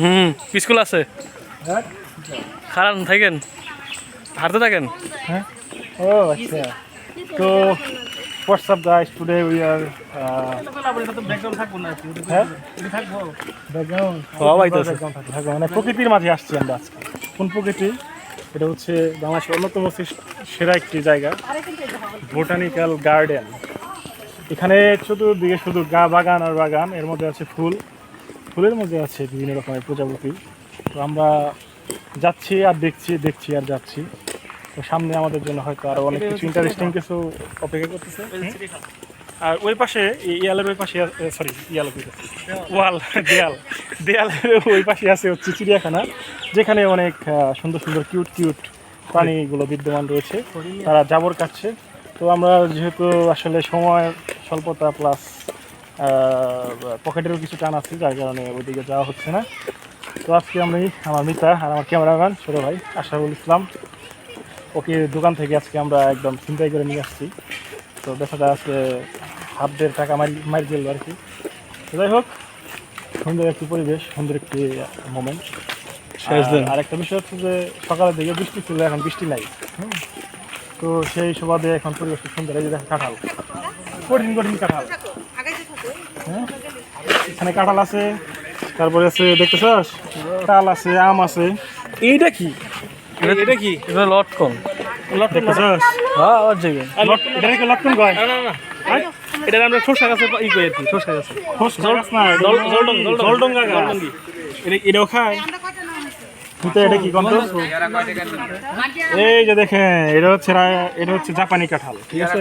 হুম school আছে? হ্যাঁ? খারাপ থাকেন? হারতে থাকেন? হ্যাঁ? ও আচ্ছা। তো WhatsApp guys today we are হ্যাঁ? ব্যাকগ্রাউন্ড মানে প্রকৃতির মাঝে আসছি আমরা আজকে। কোন প্রকৃতি? এটা হচ্ছে বাংলাদেশের অন্যতম সেরা একটি জায়গা বোটানিক্যাল গার্ডেন এখানে চতুর্দিকে শুধু গা বাগান আর বাগান এর মধ্যে আছে ফুল। ফুলের মধ্যে আছে বিভিন্ন রকমের প্রজাপতি। তো আমরা যাচ্ছি আর দেখছি দেখছি আর যাচ্ছি। তো সামনে আমাদের জন্য হয়তো আরও অনেক কিছু ইন্টারেস্টিং কিছু অপেক্ষা করতেছে। আর ওই পাশে ইয়ালের ওই পাশে সরি ইয়াল ওয়াল, দেয়াল। দেয়ালের ওই পাশে আছে হচ্ছে চিড়িয়াখানা, যেখানে অনেক সুন্দর সুন্দর কিউট কিউট প্রাণীগুলো বিদ্যমান রয়েছে। তারা জাবর কাটছে। তো আমরা যেহেতু আসলে সময়, স্বল্পতা প্লাস পকেটেরও কিছু টান আছে যার কারণে ওইদিকে যাওয়া হচ্ছে না। তো আজকে আমি আমার মিতা আর আমার ক্যামেরাম্যান ছোটো ভাই আশারুল ইসলাম ওকে দোকান থেকে আজকে আমরা একদম চিন্তাই করে নিয়ে আসছি। তো দেখা যায় আজকে হাফ দেড় টাকা মারি মারি গেল আর কি। যাই হোক সুন্দর একটি পরিবেশ সুন্দর একটি মোমেন্ট আর একটা বিষয় হচ্ছে যে সকালের দিকে বৃষ্টি ছিল এখন বৃষ্টি নাই। তো সেই সুবাদে এখন পরিবেশ খুব সুন্দর এই যে কাঁঠাল। কঠিন কঠিন কাঁঠাল। হ্যাঁ এখানে কাঁঠাল আছে তারপরে আছে দেখতে চাস তাল আছে আম আছে এইটা কি এটা কি এটা লটকন হ্যাঁ এটা লটকন কয় না না না এটা আমরা সরষা গাছে ই করে আর কি সরষা গাছে খোস গাছ না জল- জলডং, জলডং। জলডঙ্গা গাছ এটাও খায় কিন্তু এটা কি গন্ধ? এই যে দেখেন এটা হচ্ছে এটা হচ্ছে জাপানি কাঁঠাল ঠিক আছে?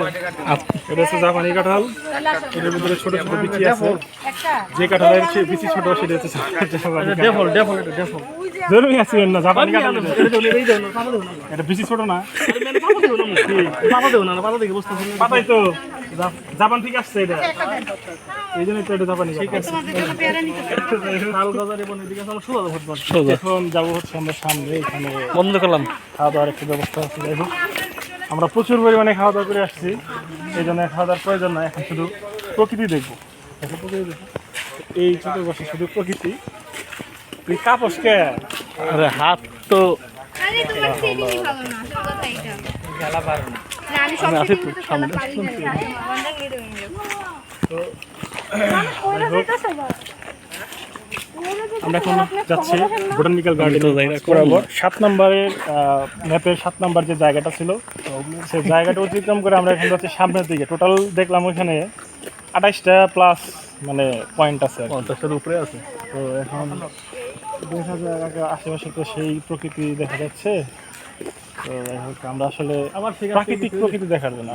এটা হচ্ছে জাপানি কাঁঠাল এটার ভিতরে ছোট ছোট বিচি আছে। যে কাঁঠালের বিচি ছোট সেটা হচ্ছে ডেফল ডেফল এটা ডেফল জরুরি আছে না জাপানি কাঁঠাল এটা। বিচি ছোট না। পাতাই তো। জাপান থেকে আসছে এটা। এই জন্যই তো এটা জাপানি ঠিক আছে। সোজা এখন যাব হচ্ছে আমরা সামনে এখানে বন্ধ করলাম। খাওয়া দাওয়ার একটা ব্যবস্থা আছে। যাই হোক আমরা প্রচুর পরিমাণে খাওয়া দাওয়া করে আসছি। এই জন্য খাওয়া দাওয়ার প্রয়োজন নাই এখন শুধু প্রকৃতি দেখব। এখন প্রকৃতি দেখব। এই চতুর্পাশে শুধু প্রকৃতি। তুই কাপস কে? আরে হাত তো আরে তোমার ভালো না সব কথা এটা না। আছি তো, সামনে। আমরা এখন যাচ্ছি বোটানিক্যাল গার্ডেন বরাবর সাত নম্বরের ম্যাপের সাত নম্বর যে জায়গাটা ছিল সেই জায়গাটা অতিক্রম করে আমরা এখন যাচ্ছি সামনের দিকে। টোটাল দেখলাম ওইখানে আঠাইশটা প্লাস মানে পয়েন্ট আছে। পঞ্চাশটার উপরে আছে। তো এখন দেখা যায় আশেপাশে তো সেই প্রকৃতি দেখা যাচ্ছে। তো আমরা আসলে প্রাকৃতিক প্রকৃতি দেখার জন্য।